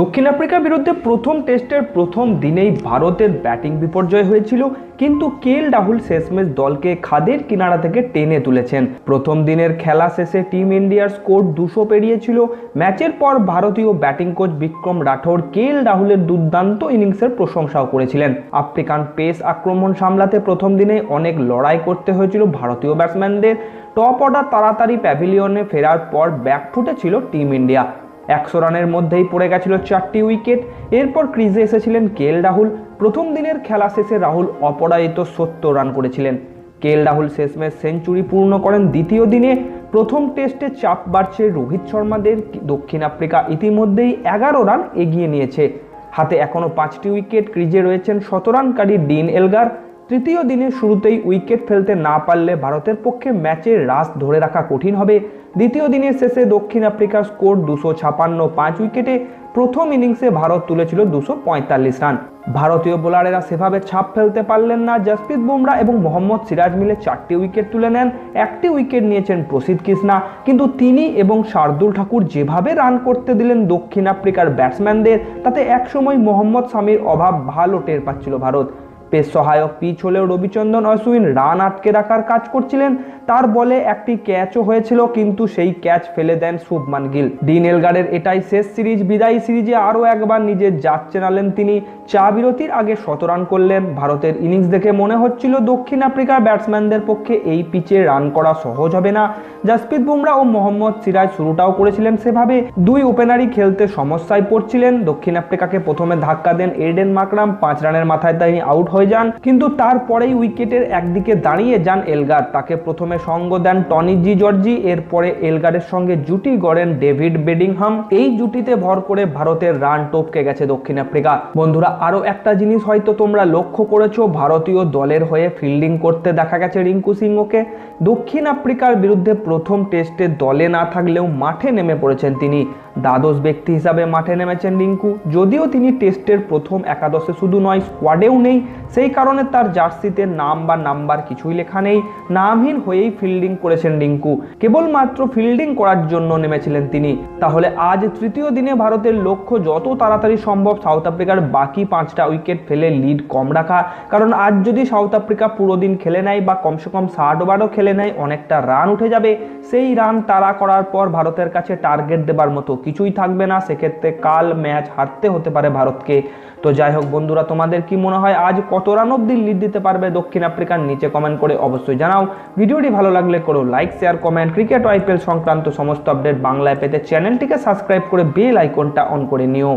দক্ষিণ আফ্রিকার বিরুদ্ধে প্রথম টেস্টের প্রথম দিনেই ভারতের ব্যাটিং বিপর্যয় হয়েছিল, কিন্তু কেএল রাহুল শেষমেশ দলকে খাদের কিনারা থেকে টেনে তুলেছেন। প্রথম দিনের খেলা শেষে টিম ইন্ডিয়ার স্কোর দুশো পেরিয়েছিল। ম্যাচের পর ভারতীয় batting coach Vikram Rathour KL রাহুলের দুর্দান্ত ইনিংসের প্রশংসাও করেছিলেন। আফ্রিকান পেস আক্রমণ সামলাতে প্রথম দিনে অনেক লড়াই করতে হয়েছিল ভারতীয় ব্যাটসম্যানদের। টপ অর্ডার তাড়াতাড়ি প্যাভিলিয়নে ফেরার পর ব্যাকফুটে ছিল টিম ইন্ডিয়া। একশো রানের মধ্যেই পড়ে গেছিল চারটি উইকেট। এরপর ক্রিজে এসেছিলেন কেএল রাহুল। প্রথম দিনের খেলা শেষে রাহুল অপরাজিত সত্তর রান করেছিলেন। কেএল রাহুল শেষমেশ সেঞ্চুরি পূর্ণ করেন। দ্বিতীয় দিনে প্রথম টেস্টে চাপ বাড়ছে রোহিত শর্মাদের। দক্ষিণ আফ্রিকা ইতিমধ্যেই এগারো রান এগিয়ে নিয়েছে। হাতে এখনও পাঁচটি উইকেট। ক্রিজে রয়েছেন শতরানকারী ডিন এলগার। তৃতীয় দিনের শুরুতেই উইকেট ফেলতে না পারলে ভারতের পক্ষে ম্যাচের রাস ধরে রাখা কঠিন হবে। দ্বিতীয় দিনের শেষে দক্ষিণ আফ্রিকার স্কোর দুশো ছাপান্ন পাঁচ উইকেটে প্রথম ইনিংসে ভারত তুলেছিল দুশো পঁয়তাল্লিশ রান। ভারতীয় বোলারেরা সেভাবে ছাপ ফেলতে পারলেন না। জসপ্রীত বুমরা এবং মোহাম্মদ সিরাজ মিলে চারটি উইকেট তুলে নেন। একটি উইকেট নিয়েছেন প্রসিদ্ধ কৃষ্ণা। কিন্তু তিনি এবং শার্দুল ঠাকুর যেভাবে রান করতে দিলেন দক্ষিণ আফ্রিকার ব্যাটসম্যানদের, তাতে একসময় মোহাম্মদ শামির অভাব ভালো টের পাচ্ছিল ভারত। পেস সহায়ক পিচ হলেও রবিচন্দ্রন অশ্বিন রান আটকে রাখার কাজ করছিলেন। তার বলে একটি ক্যাচও হয়েছিল, কিন্তু সেই ক্যাচ ফেলে দেন শুভমান গিল। ডিন এলগারের এটাই শেষ সিরিজ। বিদায়ী সিরিজে আরও একবার নিজের জাত চেনালেন তিনি। চা বিরতির আগে শত রান করলেন ভারতের ইনিংস দেখে মনে হচ্ছিল দক্ষিণ আফ্রিকার ব্যাটসম্যানদের পক্ষে এই পিচে রান করা সহজ হবে না। জাসপ্রীত বুমরা ও মোহাম্মদ সিরাজ শুরুটাও করেছিলেন সেভাবে। দুই ওপেনারই খেলতে সমস্যায় পড়ছিলেন। দক্ষিণ আফ্রিকাকে প্রথমে ধাক্কা দেন এডেন মাকরাম, পাঁচ রানের মাথায় তিনি আউট হয়ে যান। কিন্তু তারপরেই উইকেটের একদিকে দাঁড়িয়ে যান এলগার। তাকে প্রথমে সঙ্গ দেন টনি জি জর্জি এরপরে এলগারের সঙ্গে জুটি গড়েন ডেভিড বেডিংহাম। এই জুটিতে ভর করে ভারতের রান টপকে গেছে দক্ষিণ আফ্রিকা। বন্ধুরা, আরও একটা জিনিস হয়তো তোমরা লক্ষ্য করেছ, ভারতীয় দলের হয়ে ফিল্ডিং করতে দেখা গেছে রিঙ্কু সিংহকে। দক্ষিণ আফ্রিকার বিরুদ্ধে প্রথম টেস্টে দলে না থাকলেও মাঠে নেমে পড়েছেন তিনি। দ্বাদশ ব্যক্তি হিসাবে মাঠে নেমেছেন রিঙ্কু। যদিও তিনি টেস্টের প্রথম একাদশে শুধু নয় স্কোয়াডেও নেই। সেই কারণে তার জার্সিতে নাম বা নাম্বার কিছুই লেখা নেই। নামহীন হয়েই ফিল্ডিং করেছেন রিঙ্কু। কেবলমাত্র ফিল্ডিং করার জন্য নেমেছিলেন তিনি। তাহলে আজ তৃতীয় দিনে ভারতের লক্ষ্য যত তাড়াতাড়ি সম্ভব সাউথ আফ্রিকার বাকি পাঁচটা উইকেট ফেলে লিড কম রাখা। কারণ আজ যদি সাউথ আফ্রিকা পুরো দিন খেলে নেয় বা কমসে কম ষাট ওভারও খেলে নেয়, অনেকটা রান উঠে যাবে। সেই রান তাড়া করার পর ভারতের কাছে টার্গেট দেবার মতো কিছুই থাকবে না, সেক্ষেত্রে কাল ম্যাচ হারতে হতে পারে ভারতকে। তো যাই হোক বন্ধুরা, তোমাদের কি মনে হয়, আজ কত রান অব্দি লিড দিতে পারবে দক্ষিণ আফ্রিকার? নিচে কমেন্ট করে অবশ্যই জানাও। ভিডিওটি ভালো লাগলে করো like share comment cricket IPL সংক্রান্ত সমস্ত আপডেট বাংলায় পেতে চ্যানেলটিকে সাবস্ক্রাইব করে বেল আইকনটা অন করে নিও।